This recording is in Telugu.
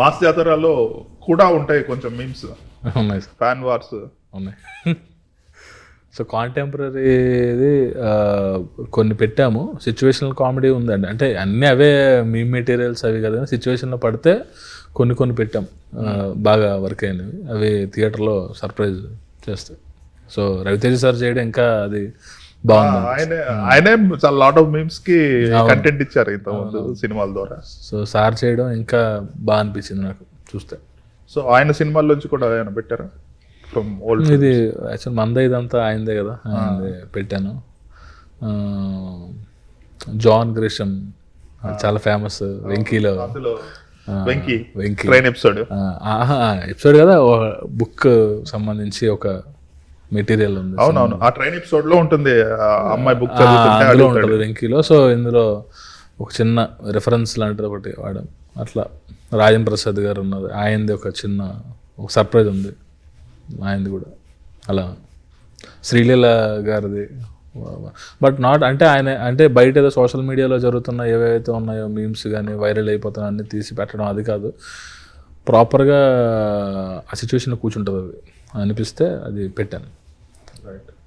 మాస్ జాతరలో కూడా ఉంటాయి కొంచెం మీమ్స్ ఉన్నాయి సార్. ఫ్యాన్ వార్స్ ఉన్నాయి. సో కాంటెంపరీది కొన్ని పెట్టాము. సిచ్యువేషనల్ కామెడీ ఉందండి. అంటే అన్నీ అవే మీ మెటీరియల్స్ అవి కదా సిచ్యువేషన్లో పడితే కొన్ని కొన్ని పెట్టాం. బాగా వర్క్ అయినవి. అవి థియేటర్లో సర్ప్రైజ్ చేస్తాయి. సో రవితేజ సార్ చేయడం ఇంకా అది బాగుంది. ఆయనే ఆయనే చాలా లాట్ ఆఫ్ మీమ్స్కి కంటెంట్ ఇచ్చారు ఇంత ముందు సినిమాల ద్వారా. సో సార్ చేయడం ఇంకా బాగా అనిపించింది నాకు చూస్తే. సో ఆయన సినిమాల్లోంచి కూడా ఏమైనా పెట్టారా? ఫ్రమ్ ఓల్డ్ ఇది యాక్చువల్ మంద ఇదంతా ఆయనదే కదా ఆయనదే పెట్టాను. జాన్ గ్రిషమ్ చాలా famous వెంకీలో. Venky Venky. Train episode. Episode కదా బుక్ సంబంధించి ఒక మెటీరియల్ ఉంది. అవునవును. ఆ ట్రైన్ ఎపిసోడ్లో ఉంటుంది అమ్మాయి బుక్. ఉంటుంది వెంకీలో. సో ఇందులో ఒక చిన్న రెఫరెన్స్ లాంటిది ఒకటి వాడాం. అట్లా రాజన్ ప్రసాద్ గారు ఉన్నది. ఆయనది ఒక చిన్న ఒక సర్ప్రైజ్ ఉంది. ఆయనది కూడా. అలా. శ్రీలీల గారిది. బట్ నాట్ అంటే ఆయన అంటే బయట ఏదో సోషల్ మీడియాలో జరుగుతున్న ఏవైతే ఉన్నాయో మీమ్స్ కానీ వైరల్ అయిపోతున్న అన్ని తీసి పెట్టడం అది కాదు. ప్రాపర్గా ఆ సిచ్యువేషన్లో కూర్చుంటుంది అది. అనిపిస్తే అది పెట్టాను. Right.